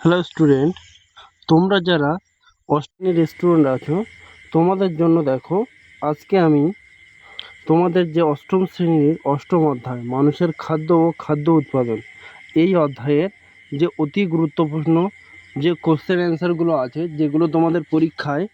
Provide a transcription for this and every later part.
Hello student তোমরা যারা Ashtami restaurant আছো, তোমাদের জন্য দেখো, আজকে আমি তোমাদের যে অষ্টম শ্রেণির অষ্টম অধ্যায়, মানুষের খাদ্য ও খাদ্য উৎপাদন, এই অধ্যায়ের যে অতি গুরুত্বপূর্ণ যে কোশ্চেন অ্যান্সারগুলো আছে, যেগুলো তোমাদের পরীক্ষায়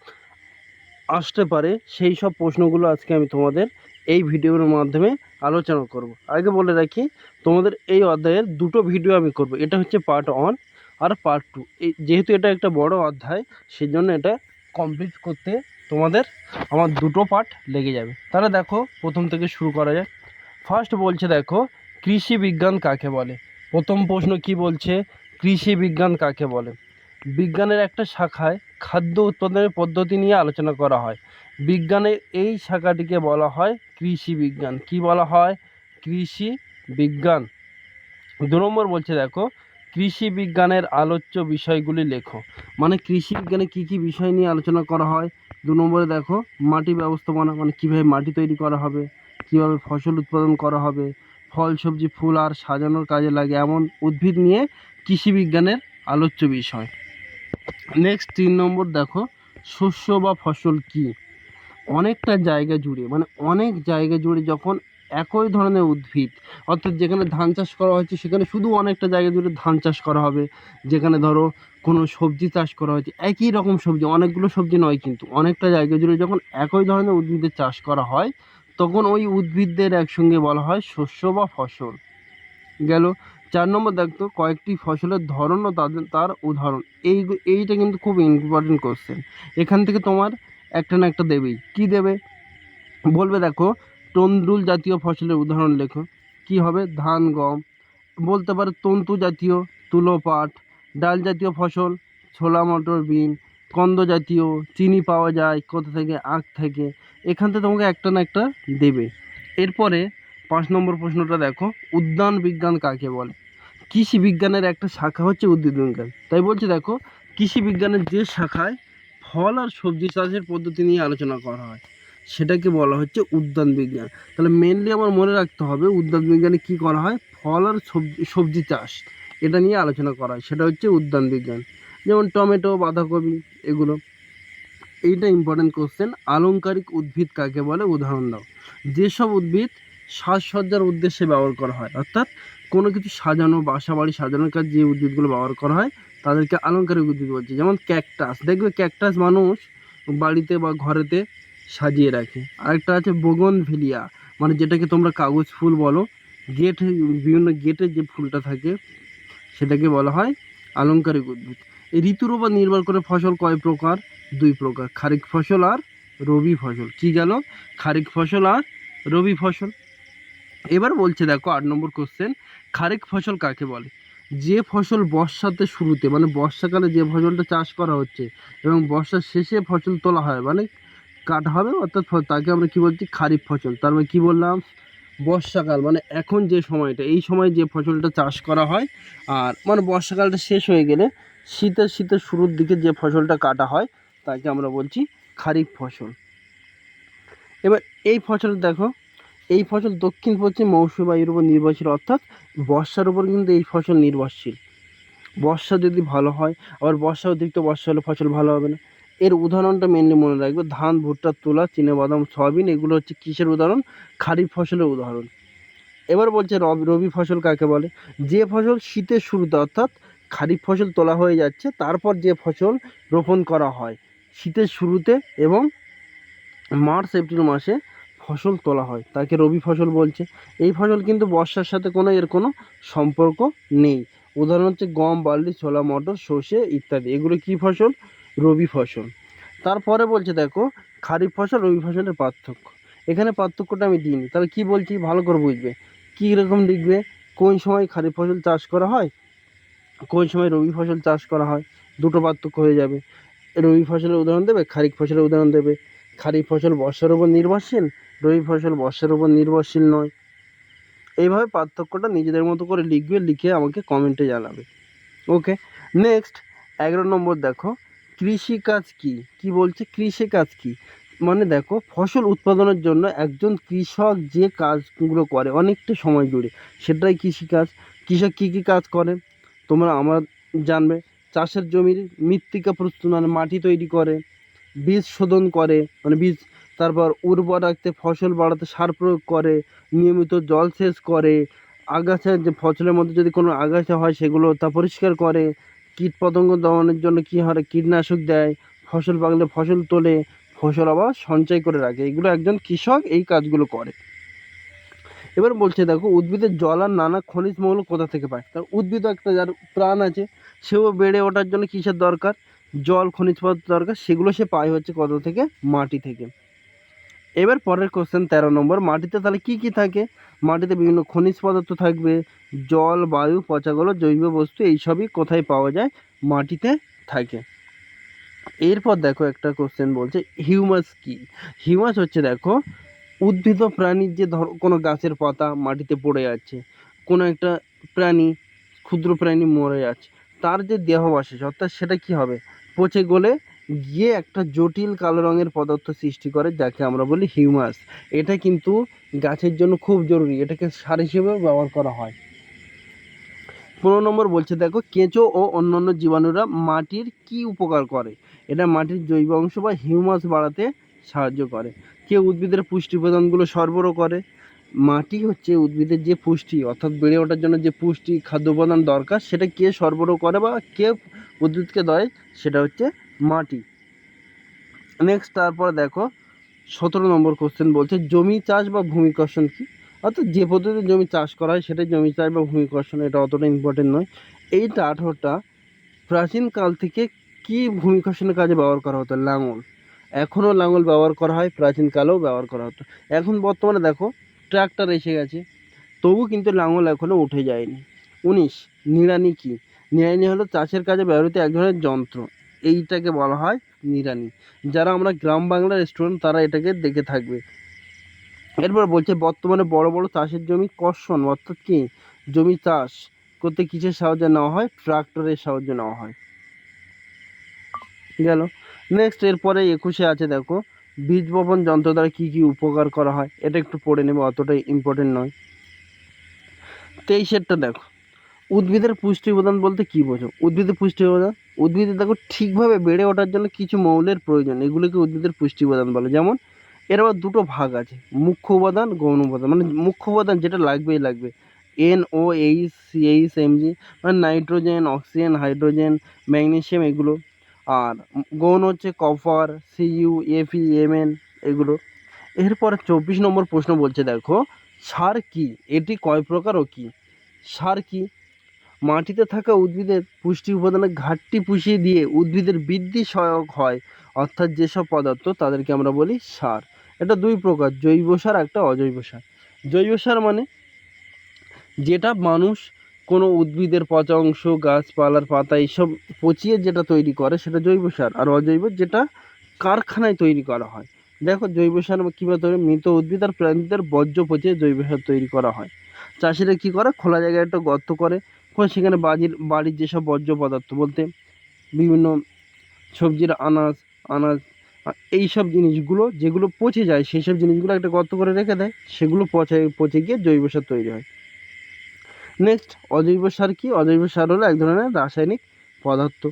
আসতে পারে, সেই সব প্রশ্নগুলো আজকে আমি তোমাদের এই ভিডিওর মাধ্যমে আলোচনা করব। আগে বলে রাখি, তোমাদের এই অধ্যায়ের দুটো ভিডিও আমি করব। এটা হচ্ছে পার্ট ওয়ান আর পার্ট টু এই যেহেতু এটা একটা বড় অধ্যায় সেই জন্য এটা কমপ্লিট করতে তোমাদের আমার দুটো পার্ট লেগে যাবে। তাহলে দেখো, প্রথম থেকে শুরু করা যায় ফার্স্ট বলছে দেখো, কৃষি বিজ্ঞান কাকে বলে? প্রথম প্রশ্ন কি বলছে? কৃষি বিজ্ঞান কাকে বলে? বিজ্ঞানের একটা শাখায় খাদ্য উৎপাদনের পদ্ধতি নিয়ে আলোচনা করা হয়। বিজ্ঞানের এই শাখাটিকে বলা হয় কৃষি বিজ্ঞান। কি বলা হয়? কৃষি বিজ্ঞান। দু নম্বর বলছে দেখো কৃষি বিজ্ঞানের আলোচ্য বিষয়গুলি লেখো। মানে কৃষি বিজ্ঞানে কী কী বিষয় নিয়ে আলোচনা করা হয়? দু নম্বরে দেখো, মাটি ব্যবস্থাপনা মানে কীভাবে মাটি তৈরি করা হবে, কীভাবে ফসল উৎপাদন করা হবে, ফল, সবজি, ফুল আর সাজানোর কাজে লাগে এমন উদ্ভিদ নিয়ে কৃষি বিজ্ঞানের আলোচ্য বিষয়। নেক্সট তিন নম্বর দেখো, শস্য বা ফসল কি? অনেকটা জায়গা জুড়ে মানে অনেক জায়গা জুড়ে যখন একই ধরনের উদ্ভিদ। অর্থাৎ যেখানে ধান চাষ করা হচ্ছে সেখানে শুধু অনেকটা জায়গা জুড়ে ধান চাষ করা হবে। যেখানে ধরো, কোনো সবজি চাষ করা হয়েছে, একই রকম সবজি, অনেকগুলো সবজি নয় কিন্তু, অনেকটা জায়গা জুড়ে যখন একই ধরনের উদ্ভিদের চাষ করা হয়, তখন ওই উদ্ভিদদের একসঙ্গে বলা হয় শস্য বা ফসল। গেল, চার নম্বর দেখতো কয়েকটি ফসলের ধরন ও তাদের, তার উদাহরণ। এই এইটা কিন্তু খুব ইম্পর্টেন্ট কোশ্চেন এখান থেকে তোমার একটা না একটা দেবেই। কি দেবে? বলবে দেখো তন্ডুল জাতীয় ফসলের উদাহরণ লেখো। কি হবে? ধান, গম। বলতে পারে তন্তু জাতীয়, তুলো পাট। ডাল জাতীয় ফসল, ছোলা, মটর, বিন। কন্দ জাতীয়, চিনি পাওয়া যায় কোথা থেকে? আখ থেকে। এখান থেকে তোমাকে একটা না একটা দেবে। এরপরে পাঁচ নম্বর প্রশ্নটা দেখো, উদ্যান বিজ্ঞান কাকে বলে? কৃষি বিজ্ঞানের একটা শাখা হচ্ছে উদ্ভিদ বিজ্ঞান। তাই বলছে দেখো, কৃষি বিজ্ঞানের যে শাখায় ফল আর সবজি চাষের পদ্ধতি নিয়ে আলোচনা করা হয়। সেটাকে বলা হচ্ছে উদ্যান বিজ্ঞান। তাহলে মেনলি আমার মনে রাখতে হবে উদ্যান বিজ্ঞানে কী করা হয়? ফল আর সবজি সবজি চাষ। এটা নিয়ে আলোচনা করা হয়। সেটা হচ্ছে উদ্যান বিজ্ঞান। যেমন টমেটো, বাঁধাকপি, এগুলো। এইটা ইম্পর্টেন্ট কোশ্চেন আলংকারিক উদ্ভিদ কাকে বলে? উদাহরণ দাও। যেসব উদ্ভিদ সাজসজ্জার উদ্দেশ্যে ব্যবহার করা হয়, অর্থাৎ কোনো কিছু সাজানো বাসা বাড়ি সাজানোর কাজ যে উদ্ভিদগুলো ব্যবহার করা হয়, তাদেরকে আলংকারিক উদ্ভিদ বলছে। যেমন ক্যাকটাস। দেখবে ক্যাকটাস মানুষ বাড়িতে বা ঘরেতে সাজিয়ে রাখে। আরেকটা আছে বোগনভেলিয়া। মানে যেটাকে তোমরা কাগজ ফুল বলো, গেট, বিভিন্ন গেটের যে ফুলটা থাকে, সেটাকে বলা হয় আলংকারিক উদ্ভিদ। এই ঋতুর উপর নির্ভর করে ফসল কয় প্রকার? দুই প্রকার খারিক ফসল আর রবি ফসল। কি গেল? খারিক ফসল আর রবি ফসল। এবার বলছে দেখো, আট নম্বর কোশ্চেন খারিক ফসল কাকে বলে? যে ফসল বর্ষাতে শুরুতে মানে বর্ষাকালে যে ফসলটা চাষ করা হচ্ছে এবং বর্ষার শেষে ফসল তোলা হয় মানে কাটা হবে, অর্থাৎ তাকে আমরা কি বলছি? খারিফ ফসল। তার মানে কী বললাম? বর্ষাকাল। মানে এখন যে সময়টা, এই সময় যে ফসলটা চাষ করা হয়, আর মানে বর্ষাকালটা শেষ হয়ে গেলে শীতের শীতের শুরুর দিকে যে ফসলটা কাটা হয়, তাকে আমরা বলছি খারিফ ফসল। এবার এই ফসল দেখো, এই ফসল দক্ষিণ পশ্চিম মৌসুমী বায়ুর উপর নির্ভরশীল, অর্থাৎ বর্ষার উপর কিন্তু এই ফসল নির্ভরশীল। বর্ষা যদি ভালো হয়, আবার বর্ষা অতিরিক্ত বর্ষা হলে ফসল ভালো হবে না। এর উদাহরণটা মেনলি মনে রাখবে। ধান, ভুট্টা, তুলা বাদাম, সয়াবিন, এগুলো হচ্ছে কিসের উদাহরণ? খারিফ ফসলের উদাহরণ। এবার বলছে রবি রবি ফসল কাকে বলে? যে ফসল শীতের শুরুতে, অর্থাৎ খারিফ ফসল তোলা হয়ে যাচ্ছে, তারপর যে ফসল রোপণ করা হয় শীতের শুরুতে এবং মার্চ, এপ্রিল মাসে ফসল তোলা হয়। তাকে রবি ফসল বলছে। এই ফসল কিন্তু বর্ষার সাথে কোনো, এর কোনো সম্পর্ক নেই। উদাহরণ হচ্ছে গম, বার্লি, ছোলা, মটর, সর্ষে ইত্যাদি। এগুলো কি ফসল? রবি ফসল। তারপরে বলছে, দেখো, খারিফ ফসল, রবি ফসলের পার্থক্য। এখানে পার্থক্যটা আমি দিইনি। তাহলে কি বলছি? ভালো করে বুঝবে। কী রকম লিখবে? কোন সময় খারিফ ফসল চাষ করা হয়? কোন সময় রবি ফসল চাষ করা হয়? দুটো পার্থক্য হয়ে যাবে। রবি ফসলের উদাহরণ দেবে, খারিফ ফসলের উদাহরণ দেবে। খারিফ ফসল বর্ষার উপর নির্ভরশীল? রবি ফসল বর্ষার উপর নির্ভরশীল নয়। এইভাবে পার্থক্যটা নিজেদের মতো করে লিখবে, লিখে আমাকে কমেন্টে জানাবে। ওকে, নেক্সট, এগারো নম্বর দেখো। কৃষিকাজ কি? কি বলছে? কৃষিকাজ কি? মানে দেখো, ফসল উৎপাদনের জন্য একজন কৃষক যে কাজগুলো করে অনেকটা সময় জুড়ে, সেটাই কৃষিকাজ। কৃষক কী কী কাজ করে? তোমরা আমার জানবে। চাষের জমির মৃত্তিকা প্রস্তুত মানে মাটি তৈরি করে, বীজ শোধন করে মানে বীজ, তারপর উর্বর রাখতে, ফসল বাড়াতে সার প্রয়োগ করে, নিয়মিত জলসেচ করে, আগাছা যে ফসলের মধ্যে যদি কোনো আগাছা হয় সেগুলো তা পরিষ্কার করে কীটপতঙ্গ দমনের জন্য কী হারে কীটনাশক দেয়, ফসল পাকলে ফসল তোলে, ফসল আবার সঞ্চয় করে রাখে। এগুলো একজন কৃষক এই কাজগুলো করে। এবার বলছে, দেখো, উদ্ভিদের জল আর নানা খনিজ মৌল কোথা থেকে পায়? তার উদ্ভিদ একটা যার প্রাণ আছে, সেও বেড়ে ওঠার জন্য কিসের দরকার? জল, খনিজ পদার্থ দরকার, সেগুলো সে পায় হচ্ছে কত থেকে? মাটি থেকে। এবার পরের কোশ্চেন তেরো নম্বর, মাটিতে তাহলে কি কি থাকে? মাটিতে বিভিন্ন খনিজ পদার্থ থাকবে জল, বায়ু, পচাগল, জৈব বস্তু এইসবই কোথায় পাওয়া যায়? মাটিতে থাকে। এরপর দেখো একটা কোশ্চেন বলছে হিউমাস কি? হিউমাস হচ্ছে দেখো, উদ্ভিদ প্রাণীর যে ধরো, কোনো গাছের পাতা মাটিতে পড়ে আছে, কোনো একটা প্রাণী, ক্ষুদ্র প্রাণী মরে যাচ্ছে তার যে দেহাবশেষ অর্থাৎ সেটা কি হবে? পচে গলে গিয়ে একটা জটিল কালো রঙের পদার্থ সৃষ্টি করে, যাকে আমরা বলি হিউমাস এটা কিন্তু গাছের জন্য খুব জরুরি, এটাকে সার হিসেবেও ব্যবহার করা হয়। পনেরো নম্বর বলছে, দেখো, কেঁচো ও অন্যান্য জীবাণুরা মাটির কি উপকার করে? এটা মাটির জৈব অংশ বা হিউমাস বাড়াতে সাহায্য করে। কে উদ্ভিদের পুষ্টি উপাদানগুলো সরবরাহ করে? মাটি হচ্ছে উদ্ভিদের যে পুষ্টি, অর্থাৎ বেড়ে ওঠার জন্য যে পুষ্টি, খাদ্য উপাদান দরকার, সেটা কে সরবরাহ করে বা কে উদ্ভিদকে দেয়? সেটা হচ্ছে মাটি। নেক্সট তারপর দেখো, সতেরো নম্বর কোশ্চেন বলছে, জমি চাষ বা ভূমিকর্ষণ কি? অর্থাৎ যে পদ্ধতিতে জমি চাষ করা হয়, সেটাই জমি চাষ বা ভূমিকর্ষণ এটা অতটা ইম্পর্টেন্ট নয়। এইটা আঠারোটা প্রাচীনকাল থেকে কি ভূমিকর্ষণের কাজে ব্যবহার করা হতো? লাঙল। এখনও লাঙল ব্যবহার করা হয় প্রাচীনকালেও ব্যবহার করা হতো। এখন বর্তমানে দেখো, ট্রাক্টর এসে গেছে। তবু কিন্তু লাঙল এখনও উঠে যায়নি। উনিশ, নিড়ানি কি? নিড়ানি হলো চাষের কাজে ব্যবহৃত এক ধরনের যন্ত্র। এইটাকে বলা হয় নিড়ানি। যারা আমরা গ্রাম বাংলার স্টুডেন্ট তারা এটাকে দেখে থাকবে। এরপর বলছে, বর্তমানে বড় বড় চাষের জমি কর্ষণ, অর্থাৎ কি? জমি চাষ করতে কিসের সাহায্যে নেওয়া হয়? ট্রাক্টরের সাহায্যে নেওয়া হয়। গেল। নেক্সট এরপরে একুশে আছে, দেখো, বীজ বপন যন্ত্র দ্বারা কী কী উপকার করা হয়? এটা একটু পড়ে নেবে, অতটাই ইম্পর্টেন্ট নয়। তেইশেরটা দেখো, উদ্ভিদের পুষ্টি উপাদান বলতে কী বোঝো? উদ্ভিদের পুষ্টি উপাদান উদ্ভিদের দেখো, ঠিকভাবে বেড়ে ওঠার জন্য কিছু মৌলের প্রয়োজন, এগুলোকে উদ্ভিদের পুষ্টি উপাদান বলে। যেমন এর আবার দুটো ভাগ আছে, মুখ্য উপাদান, গৌণ উপাদান। মানে মুখ্য উপাদান যেটা লাগবেই লাগবে। N O H C H M G মানে নাইট্রোজেন, অক্সিজেন, হাইড্রোজেন ম্যাগনেসিয়াম এগুলো। আর গৌণ হচ্ছে কপার সিইউ এফি এমএন এগুলো। এরপরে চব্বিশ নম্বর প্রশ্ন বলছে, দেখো, সার কি? এটি কয় প্রকার ও কী? সার কি? মাটিতে থাকা উদ্ভিদের পুষ্টি উপাদানের ঘাটতি পুষিয়ে দিয়ে উদ্ভিদের বৃদ্ধি সহায়ক হয়। অর্থাৎ যেসব পদার্থ তাদেরকে আমরা বলি সার। এটা দুই প্রকার, জৈব সার একটা অজৈব সার। জৈব সার মানে যেটা মানুষ কোনো উদ্ভিদের পচা অংশ গাছপালার পাতা এইসব পচিয়ে যেটা তৈরি করে সেটা জৈব সার। আর অজৈব যেটা কারখানায় তৈরি করা হয়। দেখো, জৈব সার কীভাবে তৈরি, মৃত উদ্ভিদ আর প্রাণীদের বর্জ্য পচিয়ে জৈব সার তৈরি করা হয়। চাষিরা কী করে? খোলা জায়গায় একটা গর্ত করে সেখানে বাড়ির বাড়ির যেসব বর্জ্য পদার্থ বলতে বিভিন্ন সবজির আনাজ আনাজ এই সব জিনিসগুলো যেগুলো পচে যায় সেই সব জিনিসগুলো একটা গর্ত করে রেখে দেয়, সেগুলো পচে পচে গিয়ে জৈব সার তৈরি হয়। নেক্সট অজৈব সার কি? অজৈব সার হলো এক ধরনের রাসায়নিক পদার্থ।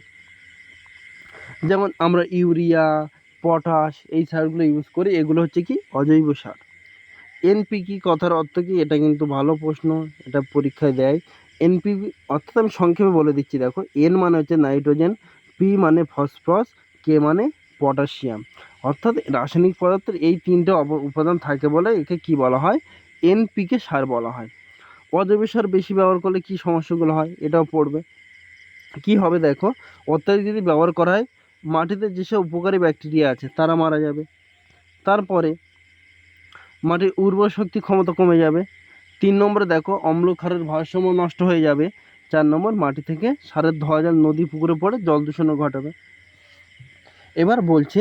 যেমন আমরা ইউরিয়া, পটাশ এই সারগুলো ইউজ করি, এগুলো হচ্ছে কি? অজৈব সার। এনপিকি কথার অর্থ কি? এটা কিন্তু ভালো প্রশ্ন, এটা পরীক্ষায় দেয়। এনপি অর্থাৎ আমি সংক্ষেপে বলে দিচ্ছি, দেখো এন মানে হচ্ছে নাইট্রোজেন পি মানে ফসফরাস কে মানে পটাশিয়াম। অর্থাৎ রাসায়নিক পদার্থের এই তিনটে উপাদান থাকে বলে একে কি বলা হয়? এনপিকে সার বলা হয়। অজৈব সার বেশি ব্যবহার করলে কি সমস্যাগুলো হয়? এটাও পড়বে। কি হবে দেখো? অত্যাধিক যদি ব্যবহার করা হয়, মাটিতে যেসব উপকারী ব্যাকটেরিয়া আছে, তারা মারা যাবে। তারপরে মাটির উর্বর শক্তি ক্ষমতা কমে যাবে। তিন নম্বরে দেখো, অম্ল ক্ষারের ভারসাম্য নষ্ট হয়ে যাবে। চার নম্বর, মাটি থেকে সারের ধোয়া জল নদী, পুকুরে পড়ে জল দূষণও ঘটাবে। এবার বলছে,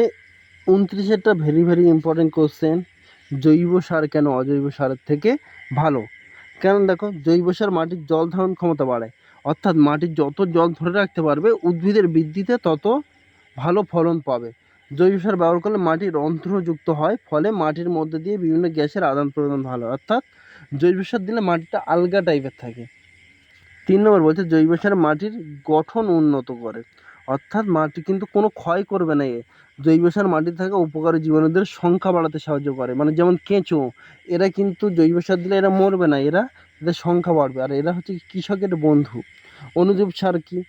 উনত্রিশেরটা ভেরি ভেরি ইম্পর্টেন্ট কোশ্চেন জৈব সার কেন অজৈব সারের থেকে ভালো? কারণ দেখো, জৈব সার মাটির জল ধারণ ক্ষমতা বাড়ায়। অর্থাৎ মাটির যত জল ধরে রাখতে পারবে, উদ্ভিদের বৃদ্ধিতে তত ভালো ফলন পাবে। জৈব সার ব্যবহার করলে মাটির অন্ধ্রযুক্ত হয়, ফলে মাটির মধ্যে দিয়ে বিভিন্ন গ্যাসের আদান প্রদান ভালো অর্থাৎ জৈব সার দিলে মাটিটা আলগা টাইপের থাকে। তিন নম্বর বলছে, জৈব সার মাটির গঠন উন্নত করে। অর্থাৎ মাটি কিন্তু কোনো ক্ষয় করবে না এ। জৈব সার মাটিতে থাকা উপকারী জীবাণুদের সংখ্যা বাড়াতে সাহায্য করে। মানে যেমন কেঁচো, এরা কিন্তু জৈব সার দিলে এরা মরবে না, এরা এদের সংখ্যা বাড়বে। আর এরা হচ্ছে কৃষকের বন্ধু। অনুজীব সার কি?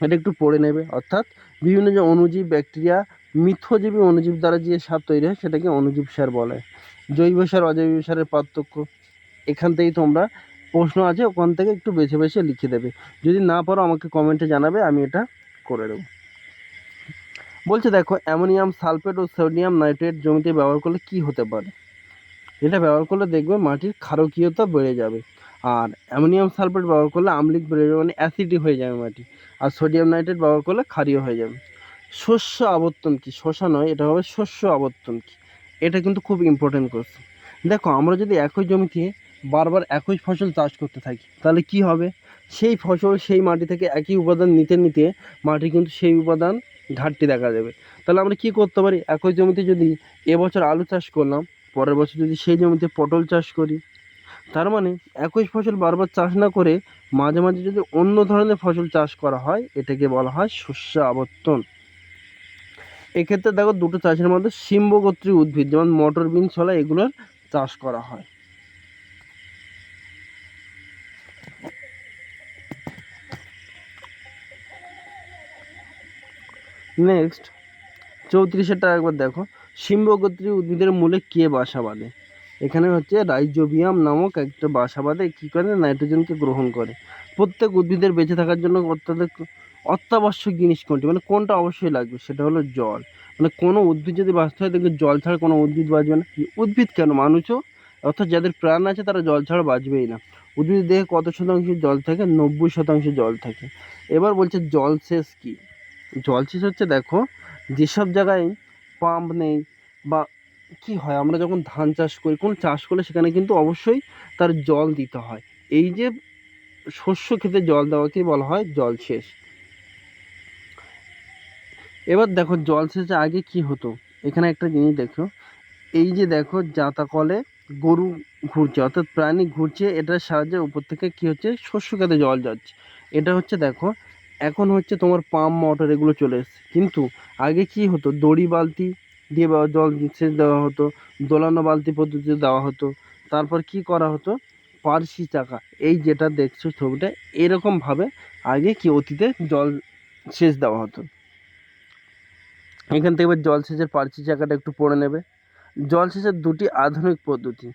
এটা একটু পড়ে নেবে। অর্থাৎ বিভিন্ন যে অনুজীব, ব্যাকটেরিয়া মিথ্যজীবী অনুজীব দ্বারা যে সার তৈরি হয়, সেটাকে অনুজীব সার বলে। জৈব সার, অজৈব সারের পার্থক্য এখান থেকেই তোমরা প্রশ্ন আছে, ওখান থেকে একটু বেছে বেছে লিখে দেবে। যদি না পারো, আমাকে কমেন্টে জানাবে, আমি এটা করে দেবো। বলছে দেখো, অ্যামোনিয়াম, সালফেট ও সোডিয়াম নাইট্রেট জমিতে ব্যবহার করলে কি হতে পারে? এটা ব্যবহার করলে দেখবে মাটির ক্ষারকীয়তা বেড়ে যাবে। আর অ্যামোনিয়াম, সালফেট ব্যবহার করলে আম্লিক বেড়ে যাবে মানে অ্যাসিডি হয়ে যাবে মাটি। আর সোডিয়াম নাইট্রেট ব্যবহার করলে ক্ষারীয় হয়ে যাবে। শস্য আবর্তন কি? শশা নয়, এটা হবে শস্য আবর্তন কি? এটা কিন্তু খুব ইম্পর্টেন্ট কোশ্চেন দেখো, আমরা যদি একই জমিতে বারবার একই ফসল চাষ করতে থাকি, তাহলে কি হবে? সেই ফসল সেই মাটি থেকে একই উপাদান নিতে নিতে মাটি কিন্তু সেই উপাদান ঘাটতি দেখা দেবে। তাহলে আমরা কি করতে পারি? একই জমিতে যদি এবছর আলু চাষ করলাম, পরের বছর যদি সেই জমিতে পটল চাষ করি, তার মানে একই ফসল বারবার চাষ না করে মাঝে মাঝে যদি অন্য ধরনের ফসল চাষ করা হয়, এটাকে বলা হয় শস্য আবর্তন। এক্ষেত্রে দেখো দুটো চাষের মধ্যে সিম্বগোত্রী উদ্ভিদ, যেমন মটর বিন ছলা এগুলোর চাষ করা হয়। নেক্সট চৌত্রিশেরটা একবার দেখো। সিম্বগোত্রী উদ্ভিদের মূলে কে বাসা বাঁধে? এখানে হচ্ছে রাইজোবিয়াম নামক একটা বাসা বাঁধে, কী করে? নাইট্রোজেনকে গ্রহণ করে। প্রত্যেক উদ্ভিদের বেঁচে থাকার জন্য অত্যাধিক অত্যাবশ্যক জিনিস কোনটি? মানে কোনটা অবশ্যই লাগবে? সেটা হলো জল। মানে কোনো উদ্ভিদ যদি বাঁচতে হয়, দেখবে জল ছাড়া কোনো উদ্ভিদ বাঁচবে না। উদ্ভিদ কেন? মানুষও, অর্থাৎ যাদের প্রাণ আছে, তারা জল ছাড়া বাঁচবেই না। উদ্ভিদের দেহে কত শতাংশ জল থাকে? নব্বই শতাংশ জল থাকে। এবার বলছে জলসেচ কী? জলসেচ হচ্ছে দেখো, যেসব জায়গায় পাম্প নেই বা কি হয়, আমরা যখন ধান চাষ করি, কোন চাষ করলে সেখানে কিন্তু অবশ্যই তার জল দিতে হয়। এই যে শস্য খেতে জল দেওয়াকে বলা হয় জলসেচ এবার দেখো জলসেচে আগে কি হতো? এখানে একটা জিনিস দেখো, এই যে দেখো জাতা কলে গরু ঘুরছে, অর্থাৎ প্রাণী ঘুরছে, এটার সাহায্যে উপর থেকে কি হচ্ছে? শস্য খেতে জল যাচ্ছে। এটা হচ্ছে দেখো এখন হচ্ছে তোমার পাম্প, মোটর এগুলো চলে এসছে। কিন্তু আগে কি হতো? দড়ি, বালতি দিয়ে জল সেচ দেওয়া হতো, দোলানো বালতি পদ্ধতিতে দেওয়া হতো। তারপর কি করা হতো? পার্সি চাকা। এই যেটা দেখছ ছবিটা এরকমভাবে আগে কি অতীতে জল সেচ দেওয়া হতো। এখান থেকে এবার জলসেচের পার্সি চাকাটা একটু পড়ে নেবে। জলসেচের দুটি আধুনিক পদ্ধতি।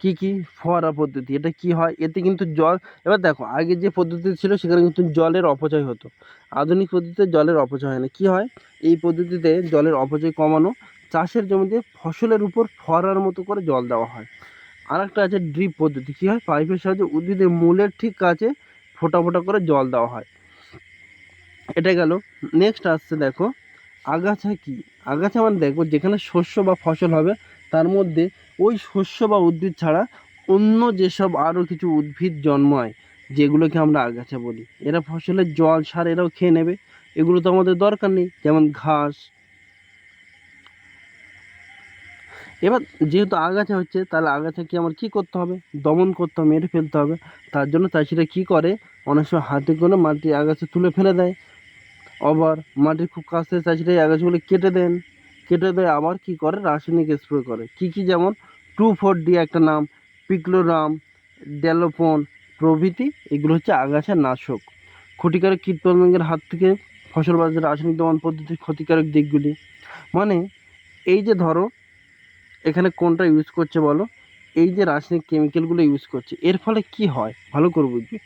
কি কি ফোয়ারা পদ্ধতি, এটা কি হয়? এতে কিন্তু জল, এবার দেখো, আগে যে পদ্ধতি ছিল সেখানে কিন্তু জলের অপচয় হতো। আধুনিক পদ্ধতিতে জলের অপচয় হয় না। কী হয়? এই পদ্ধতিতে জলের অপচয় কমানো চাষের জমিতে ফসলের উপর ফোয়ারার মতো করে জল দেওয়া হয়। আর একটা আছে ড্রিপ পদ্ধতি। কী হয়? পাইপের সাহায্যে উদ্ভিদের মূলের ঠিক কাছে ফোটা ফোটা করে জল দেওয়া হয়। এটা গেল। নেক্সট আসছে দেখো, আগাছা কি? আগাছা মানে দেখো, যেখানে শস্য বা ফসল হবে তার মধ্যে ওই শস্য বা উদ্ভিদ ছাড়া অন্য যেসব আরও কিছু উদ্ভিদ জন্মায়, যেগুলোকে আমরা আগাছা বলি, এরা ফসলের জল, সার এরাও খেয়ে নেবে। এগুলো তো আমাদের দরকার নেই, যেমন ঘাস। এবার যেহেতু আগাছা হচ্ছে, তাহলে আগাছাকে আমার কী করতে হবে? দমন করতে হবে, মেরে ফেলতে হবে। তার জন্য চাষিরা কী করে? অনেক সময় হাতে করে মাটি আগাছা তুলে ফেলে দেয়। আবার মাটির খুব কাছ চাষিরা এই আগাছাগুলো কেটে দেন। কেটে দেয়, আবার কি করে? রাসায়নিক স্প্রে করে। কি কি যেমন টু ফোর ডি একটা নাম পিক্লোরাম ডেলোফোন প্রভৃতি, এগুলো হচ্ছে আগাছা নাশক। ক্ষতিকারক কীটপতঙ্গের হাত থেকে ফসল বাজারে রাসায়নিক দমন পদ্ধতির ক্ষতিকারক দিকগুলি। মানে এই যে ধরো, এখানে কোনটা ইউজ করছে বলো? এই যে রাসায়নিক কেমিক্যালগুলো ইউজ করছে, এর ফলে কি হয়? ভালো করে বুঝবে।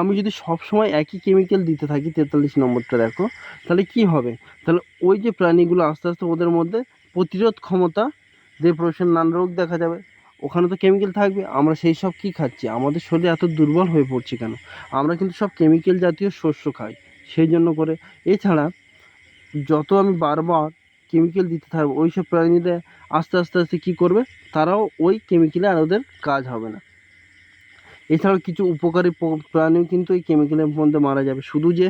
আমি যদি সব সময় একই কেমিক্যাল দিতে থাকি তেতাল্লিশ নম্বরটা দেখো, তাহলে কি হবে? তাহলে ওই যে প্রাণীগুলো আস্তে আস্তে ওদের মধ্যে প্রতিরোধ ক্ষমতা ডিপ্রেশন নানা রোগ দেখা যাবে। ওখানে তো কেমিক্যাল থাকবে, আমরা সেই সব কী খাচ্ছি? আমাদের শরীর এত দুর্বল হয়ে পড়ছে কেন? আমরা কিন্তু সব কেমিক্যাল জাতীয় শস্য খাই, সেই জন্য করে। এছাড়া যত আমি বারবার কেমিক্যাল দিতে থাকব ওই সব প্রাণীদের আস্তে আস্তে আস্তে কী করবে? তারাও ওই কেমিক্যালে আর ওদের কাজ হবে না। এছাড়াও কিছু উপকারী প্রাণীও কিন্তু এই কেমিক্যালের মধ্যে মারা যাবে। শুধু যে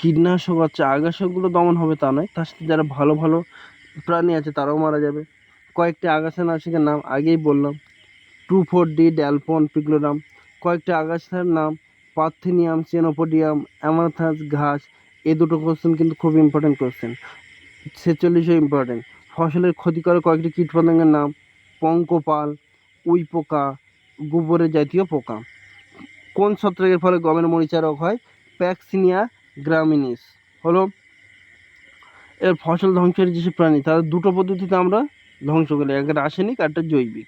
কীটনাশক হচ্ছে আগাছাগুলো দমন হবে তা নয়, তার সাথে যারা ভালো ভালো প্রাণী আছে তারাও মারা যাবে। কয়েকটি আগাছা নাশকের নাম আগেই বললাম, two four D dalapon picloram কয়েকটি আগাছার নাম পার্থেনিয়াম চেনোপোডিয়াম, অ্যামাথাস, ঘাস, এ দুটো কোশ্চেন কিন্তু খুব ইম্পর্টেন্ট কোশ্চেন ছেচল্লিশও ইম্পর্টেন্ট ফসলের ক্ষতিকর কয়েকটি কীটপতঙ্গের নাম পঙ্কপাল উই পোকা গোবরের জাতীয় পোকা। কোন ছত্রাকের ফলে গমের মরিচা রোগ হয়? প্যাক্সিনিয়া গ্রামিনিস। হলো, এর ফসল ধ্বংসের যেসব প্রাণী, তাদের দুটো পদ্ধতিতে আমরা ধ্বংস করি। একটা রাসায়নিক একটা জৈবিক।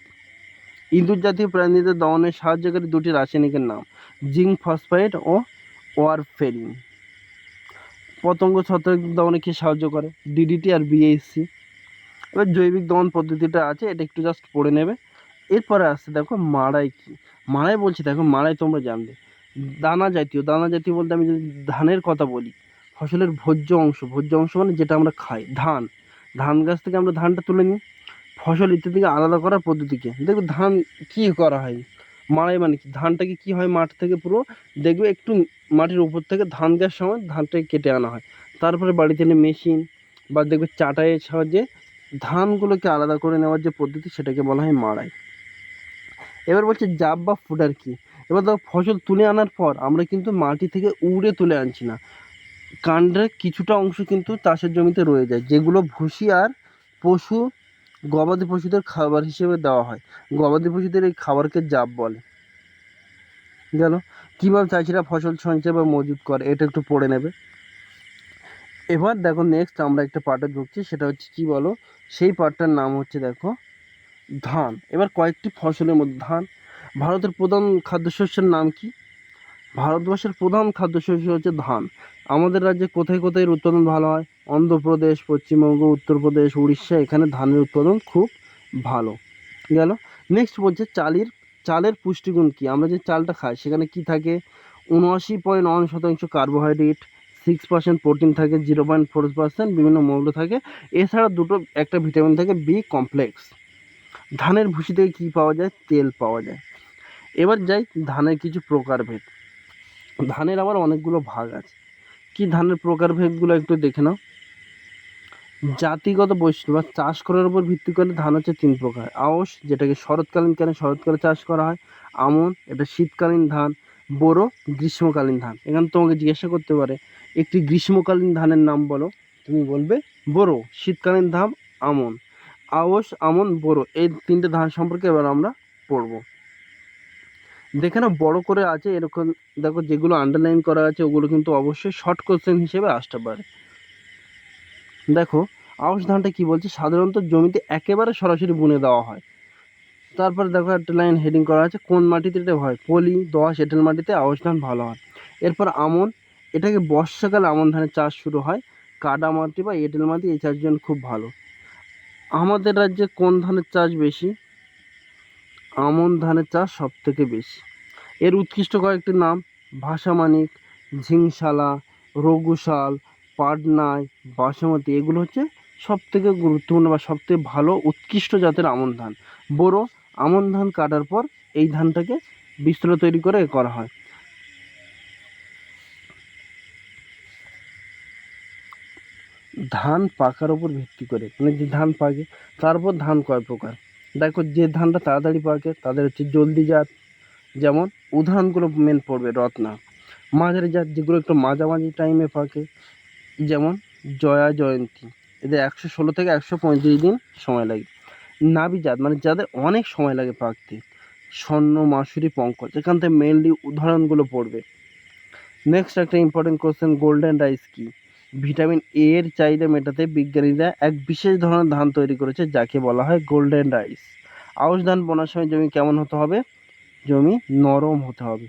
ইঁদুর জাতীয় প্রাণীদের দমনে সাহায্যকারী দুটি রাসায়নিকের নাম, জিঙ্ক ফসফাইড ও ওয়ারফেরিন। পতঙ্গ ছত্রাক দমনে কি সাহায্য করে? ডিডিটি আর বিএসসি এবার জৈবিক দমন পদ্ধতিটা আছে, এটা একটু জাস্ট পড়ে নেবে। এরপরে আসছে, দেখো মাড়াই কি, মাড়াই বলছি, দেখো মাড়াই তোমরা জানবে। দানা জাতীয় দানা জাতীয় বলতে আমি যদি ধানের কথা বলি, ফসলের ভোজ্য অংশ ভোজ্য অংশ মানে যেটা আমরা খাই, ধান। ধান গাছ থেকে আমরা ধানটা তুলে নিই, ফসল ইত্যাদিকে আলাদা করার পদ্ধতিকে। দেখবে ধান কি করা হয়? মাড়াই মানে কি? ধানটাকে কি হয় মাঠ থেকে পুরো, দেখবে একটু মাটির উপর থেকে ধান গাছ সময় ধানটাকে কেটে আনা হয়। তারপরে বাড়িতে এনে মেশিন বা দেখবে চাটাইয়ের সাহায্যে ধানগুলোকে আলাদা করে নেওয়ার যে পদ্ধতি, সেটাকে বলা হয় মাড়াই। এবার বলছে জাব বা ফুডার কি। এবার দেখো ফসল তুলে আনার পর আমরা কিন্তু মাটি থেকে উড়ে তুলে আনছি না। কাণ্ডের কিছুটা অংশ কিন্তু চাষের জমিতে রয়ে যায়, যেগুলো ভুসি আর পশু, গবাদি পশুদের খাবার হিসেবে দেওয়া হয়। গবাদি পশুদের এই খাবারকে জাব বলে। গেল। কীভাবে চাষিরা ফসল সঞ্চয় বা মজুত করে, এটা একটু পড়ে নেবে। এবার দেখো নেক্সট আমরা একটা পার্টে ঢুকছি, সেটা হচ্ছে কি বলো? সেই পার্টটার নাম হচ্ছে দেখো ধান। এবার কয়েকটি ফসলের মধ্যে ধান। ভারতের প্রধান খাদ্যশস্যের নাম কি? ভারতবর্ষের প্রধান খাদ্যশস্য হচ্ছে ধান। আমাদের রাজ্যে কোথায় কোথায় উৎপাদন ভালো হয়? অন্ধ্রপ্রদেশ, পশ্চিমবঙ্গ, উত্তরপ্রদেশ, উড়িষ্যা, এখানে ধানের উৎপাদন খুব ভালো। গেল। নেক্সট বলছে চালের চালের পুষ্টিগুণ কি? আমরা যে চালটা খাই, সেখানে কি থাকে? উনআশি পয়েন্ট ওয়ান শতাংশ কার্বোহাইড্রেট সিক্স পার্সেন্ট প্রোটিন থাকে জিরো পয়েন্ট ফোর পার্সেন্ট বিভিন্ন মৌল থাকে। এছাড়া দুটো, একটা ভিটামিন থাকে বি কমপ্লেক্স ধানের ভুসি থেকে কী পাওয়া যায়? তেল পাওয়া যায়। এবার যাই ধানের কিছু প্রকারভেদ। ধানের আবার অনেকগুলো ভাগ আছে। কি ধানের প্রকারভেদগুলো একটু দেখে নাও। জাতিগত বৈশিষ্ট্য বা চাষ করার উপর ভিত্তি করে ধান হচ্ছে তিন প্রকার। আউশ, যেটাকে শরৎকালীন কেন শরৎকালে চাষ করা হয়। আমন, এটা শীতকালীন ধান। বোরো, গ্রীষ্মকালীন ধান। এখানে তোমাকে জিজ্ঞাসা করতে পারে, একটি গ্রীষ্মকালীন ধানের নাম বলো। তুমি বলবে বোরো, শীতকালীন ধান আমন। আউশ আমন বোরো এই তিনটে ধান সম্পর্কে এবার আমরা পড়ব। দেখে না বড় করে আছে, এরকম দেখো যেগুলো আন্ডারলাইন করা আছে, ওগুলো কিন্তু অবশ্যই শর্ট কোশ্চেন হিসেবে আসতে পারে। দেখো আউশ ধানটা কি বলছে? সাধারণত জমিতে একেবারে সরাসরি বুনে দেওয়া হয়। তারপর দেখো একটা লাইন হেডিং করা আছে, কোন মাটিতে এটা হয়? পলি, দোআঁশ, এঁটেল মাটিতে আউশ ধান ভালো হয়। এরপর আমন, এটাকে বর্ষাকালে আমন ধানের চাষ শুরু হয়। কাদা মাটি বা এঁটেল মাটি এই চাষের জন্য খুব ভালো। আমাদের রাজ্যে কোন ধানের চাষ বেশি? আমন ধানের চাষ সব থেকে বেশি। এর উৎকৃষ্ট কয়েকটি নাম ভাষামানিক ঝিংশালা, রঘুশাল, পাটনায়, বাসমতি, এগুলো হচ্ছে সব থেকে গুরুত্বপূর্ণ বা সবথেকে ভালো উৎকৃষ্ট জাতের আমন ধান। বোরো, আমন ধান কাটার পর এই ধানটাকে বিস্তর তৈরি করে করা হয়। ধান পাকার উপর ভিত্তি করে। মানে যে ধান পাকে, তারপর ধান কয় প্রকার? দেখো, যে ধানটা তাড়াতাড়ি পাকে, তাদের হচ্ছে জলদি জাত। যেমন, উদাহরণগুলো মেন পড়বে রত্না। মাঝারি জাত যেগুলো একটু মাঝামাঝি টাইমে পাকে, যেমন, জয়া জয়ন্তী। এদের একশো ষোলো থেকে একশো পঁয়ত্রিশ দিন সময় লাগে। নাবি জাত মানে যাদের অনেক সময় লাগে পাকতে। স্বর্ণ, মাসুরি, পঙ্কজ, এখান থেকে মেনলি উদাহরণগুলো পড়বে। নেক্সট একটা ইম্পর্টেন্ট কোশ্চেন গোল্ডেন রাইস কি? ভিটামিন এ এর চাহিদা মেটাতে বিজ্ঞানীরা এক বিশেষ ধরনের ধান তৈরি করেছে, যাকে বলা হয় গোল্ডেন রাইস। আউশ ধান বোনার সময় জমি কেমন হতে হবে? জমি নরম হতে হবে।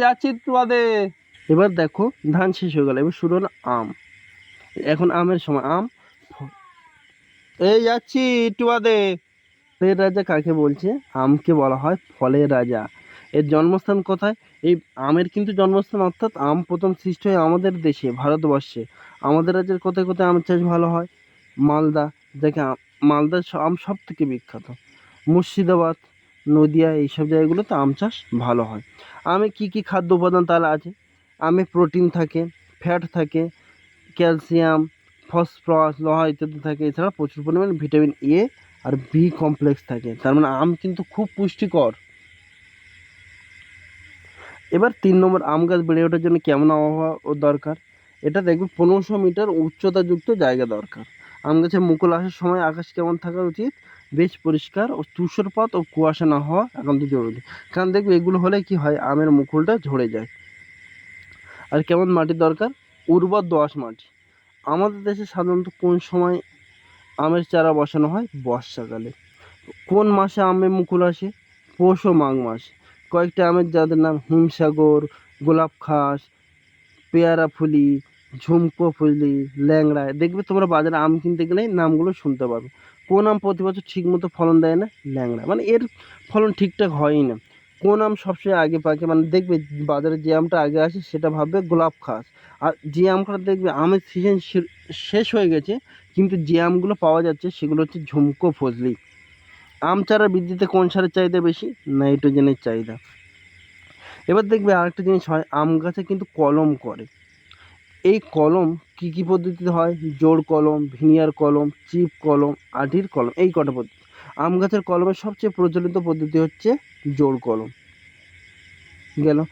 যাচ্ছি এবার দেখো, ধান শেষ হয়ে গেল, এবার শুরু হলো আম। এখন আমের সময়, আম এই যাচ্ছি একটু ফলের রাজা কাকে বলছে? আমকে বলা হয় ফলের রাজা। এর জন্মস্থান কোথায়? এই আমের কিন্তু জন্মস্থান অর্থাৎ আম প্রথম সৃষ্টি হয় আমাদের দেশে, ভারতবর্ষে। আমাদের রাজ্যের কোথায় কোথায় আম চাষ ভালো হয়? মালদা, দেখে মালদার আম সব থেকে বিখ্যাত। মুর্শিদাবাদ, নদিয়া, এইসব জায়গাগুলোতে আম চাষ ভালো হয়। আমে কি কি খাদ্য উপাদান তাহলে আছে? আমে প্রোটিন থাকে, ফ্যাট থাকে, ক্যালসিয়াম, ফসফরাস, লোহা ইত্যাদি থাকে। এছাড়া প্রচুর পরিমাণে ভিটামিন এ আর বি কমপ্লেক্স থাকে। তার মানে আম কিন্তু খুব পুষ্টিকর। এবার তিন নম্বর আম গাছ বেড়ে ওঠার জন্য কেমন আবহাওয়া ও দরকার? এটা দেখবে পনেরোশো মিটার উচ্চতাযুক্ত জায়গা দরকার। আম গাছে মুকুল আসার সময় আকাশ কেমন থাকা উচিত? বেশ পরিষ্কার ও তুষারপাত ও কুয়াশা না হওয়া একান্ত জরুরি। কারণ দেখবে এগুলো হলে কি হয়, আমের মুকুলটা ঝরে যায়। আর কেমন মাটি দরকার? উর্বর দোআঁশ মাটি। আমাদের দেশে সাধারণত কোন সময় আমের চারা বসানো হয়? বর্ষাকালে। কোন মাসে আমে মুকুল আসে? পৌষ ও মাঘ মাস। কয়েকটি আমের যাদের নাম হিমসাগর, গোলাপ খাস, পেয়ারা ফুলি, ঝুমকো ফুলি, ল্যাংড়া। দেখবে তোমরা বাজারে আম কিনতে গেলেই নামগুলো শুনতে পাবে। কোন আম প্রতি বছর ঠিকমতো ফলন দেয় না? ল্যাংড়া। মানে এর ফলন ঠিকঠাক হয়ই না। কোন আম সবসময় আগে পাকে? মানে দেখবে বাজারে যে আমটা আগে আসে সেটা ভাববে গোলাপ খাস। আর যে আমটা দেখবে আমের সিজন শেষ হয়ে গেছে, কিন্তু যে আমগুলো পাওয়া যাচ্ছে সেগুলো হচ্ছে ঝুমকো ফজলি। আম চারা বৃদ্ধিতে কোন সারের চাহিদা বেশি? নাইট্রোজেনের চাহিদা। এবার দেখবে আরেকটা জিনিস হয়, আম গাছে কিন্তু কলম করে। এই কলম কী কী পদ্ধতিতে হয়? জোর কলম, ভিনিয়ার কলম, চিপ কলম আঠির কলম, এই কটা পদ্ধতি। আম গাছের কলমের সবচেয়ে প্রচলিত পদ্ধতি হচ্ছে জোর কলম। গেল।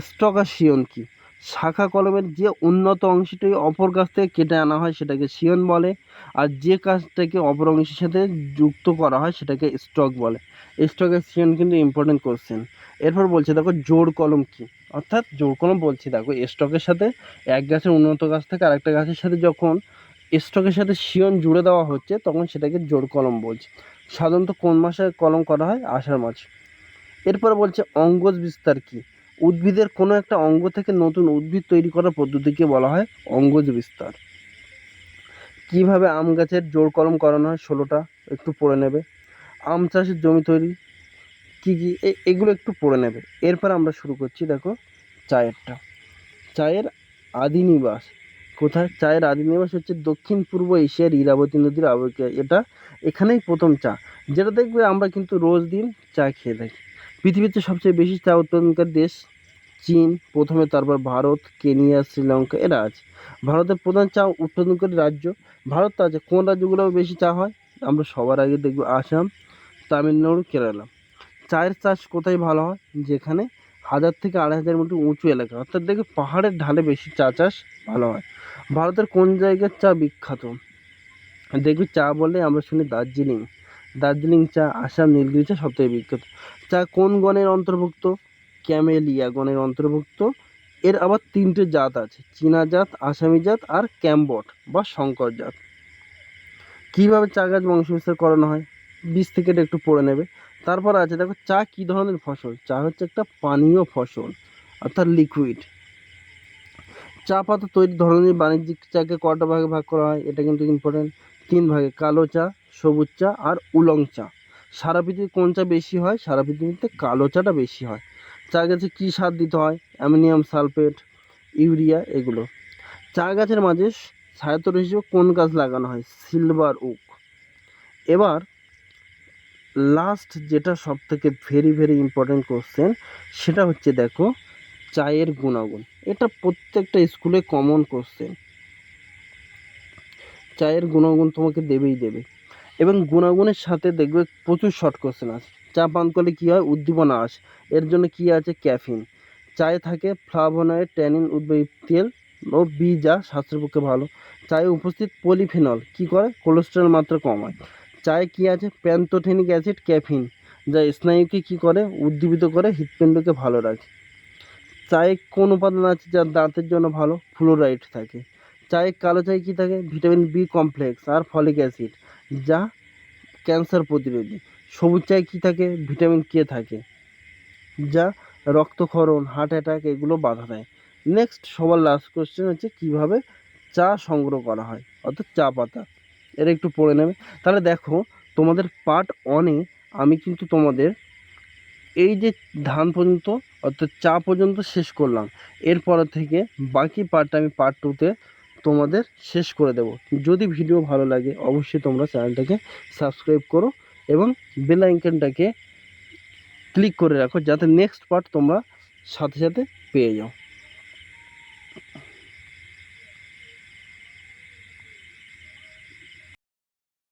স্টকাশিয়ন কি? শাখা কলমের যে উন্নত অংশটি অপর গাছ থেকে কেটে আনা হয়, সেটাকে শিয়ন বলে। আর যে কাজটাকে অপর অংশের সাথে যুক্ত করা হয়, সেটাকে স্টক বলে। স্টকের শিয়ন কিন্তু ইম্পর্টেন্ট কোশ্চেন এরপর বলছে দেখো জোর কলম কি? অর্থাৎ জোর কলম বলছি দেখো, স্টকের সাথে এক গাছের উন্নত গাছ থেকে আরেকটা গাছের সাথে যখন স্টকের সাথে শিয়ন জুড়ে দেওয়া হচ্ছে, তখন সেটাকে জোর কলম বলছে। সাধারণত কোন মাসে কলম করা হয়? আষাঢ় মাসে। এরপর বলছে অঙ্গজ বিস্তার কি? উদ্ভিদের কোনো একটা অঙ্গ থেকে নতুন উদ্ভিদ তৈরি করার পদ্ধতিকে বলা হয় অঙ্গজ বিস্তার। কীভাবে আম গাছের জোর কলম করানো হয় ষোলোটা একটু পড়ে নেবে। আম চাষের জমি তৈরি কী কী এগুলো একটু পড়ে নেবে। এরপর আমরা শুরু করছি দেখো চায়েরটা। চায়ের আদি নিবাস কোথায়? চায়ের আদি নিবাস হচ্ছে দক্ষিণ পূর্ব এশিয়ার ইরাবতী নদীর আবর্কে এটা এখানেই প্রথম চা। যেটা দেখবে আমরা কিন্তু রোজ দিন চা খেয়ে থাকি। পৃথিবীতে সবচেয়ে বেশি চা উৎপাদনকারী দেশ চীন, প্রথমে তারপর ভারত, কেনিয়া, শ্রীলঙ্কা, এরা আছে। ভারতের প্রধান চা উৎপাদনকারী রাজ্য। ভারত আছে, কোন রাজ্যগুলো বেশি চা হয়? আমরা সবার আগে দেখব আসাম, তামিলনাড়ু, কেরালা। চায়ের চাষ কোথায় ভালো হয়? যেখানে হাজার থেকে আড়াই হাজার মিটার উঁচু এলাকা। অর্থাৎ দেখবে পাহাড়ের ঢালে বেশি চা চাষ ভালো হয়। ভারতের কোন জায়গার চা বিখ্যাত? দেখবি চা বলে আমরা শুনি দার্জিলিং। দার্জিলিং চা আসাম, নীলগিরি চা সবথেকে বিখ্যাত। চা কোন গণের অন্তর্ভুক্ত? ক্যামেলিয়া গণের অন্তর্ভুক্ত। এর আবার তিনটে জাত আছে, চীনা জাত, আসামি জাত আর ক্যাম্বট বা শঙ্কর জাত। কীভাবে চা গাছ বংশবিস্তার করানো হয়, বীজ থেকে এটা একটু পড়ে নেবে। তারপর আছে, দেখো চা কী ধরনের ফসল? চা হচ্ছে একটা পানীয় ফসল, অর্থাৎ লিকুইড চা পাতা তৈরি ধরনের বাণিজ্যিক চাকে কটা ভাগে ভাগ করা হয়, এটা কিন্তু ইম্পর্টেন্ট তিন ভাগে, কালো চা, সবুজ চা আর উলং চা। সারা পৃথিবীতে কোন চা বেশি হয়? সারা পৃথিবীতে কালো চাটা বেশি হয়। চা গাছে কী সার দিতে হয়? অ্যামোনিয়াম সালফেট, ইউরিয়া, এগুলো। চা গাছের মাঝে ছায়াতর হিসেবে কোন গাছ লাগানো হয়? Silver oak. এবার লাস্ট যেটা সব থেকে ভেরি ভেরি ইম্পর্টেন্ট কোশ্চেন সেটা হচ্ছে দেখো, চায়ের গুণাগুণ। এটা প্রত্যেকটা স্কুলে কমন কোশ্চেন চায়ের গুণাগুণ তোমাকে দেবেই দেবে। এবং গুণাগুণের সাথে দেখবে প্রচুর শর্ট কোশ্চেন আছে চা পান করলে কী হয়? উদ্দীপনা আসে এর জন্য কী আছে? ক্যাফিন। চায়ে থাকে ফ্লাভোনয়েড ট্যানিন, উদ্ভিদ, তেল ও বি যা স্বাস্থ্যের পক্ষে ভালো। চায়ে উপস্থিত পলিফেনল। কী করে? কোলেস্টেরল মাত্রা কমায় চায়ে কী আছে? প্যান্থোথেনিক অ্যাসিড, ক্যাফিন, যা স্নায়ুকে কী করে? উদ্দীপিত করে, হৃৎপিণ্ডকে ভালো রাখে। চায়ে কোন উপাদান আছে যা দাঁতের জন্য ভালো? ফ্লোরাইড থাকে। চায়ে কালো চায়ে কী থাকে? ভিটামিন বি কমপ্লেক্স, আর ফলিক অ্যাসিড, যা ক্যান্সার প্রতিরোধী। সবুজ চায়ে কী থাকে? ভিটামিন কে থাকে, যা রক্তক্ষরণ হার্ট অ্যাটাক এগুলো বাধা দেয়। নেক্সট সবার লাস্ট কোশ্চেন হচ্ছে কীভাবে চা সংগ্রহ করা হয়? অর্থাৎ চা পাতা। এর একটু পড়ে নেবে। তাহলে দেখো, তোমাদের পার্ট অনে আমি কিন্তু তোমাদের এই যে ধান পর্যন্ত, অর্থাৎ চা পর্যন্ত শেষ করলাম। এরপর থেকে বাকি পার্টটা আমি পার্ট টুতে তোমাদের শেষ করে দেব। যদি ভিডিও ভালো লাগে, অবশ্যই তোমরা চ্যানেলটাকে সাবস্ক্রাইব করো। এবং বেল আইকনটাকে ক্লিক করে রাখো যাতে নেক্সট পার্ট তোমরা সাথে সাথে পেয়ে যাও।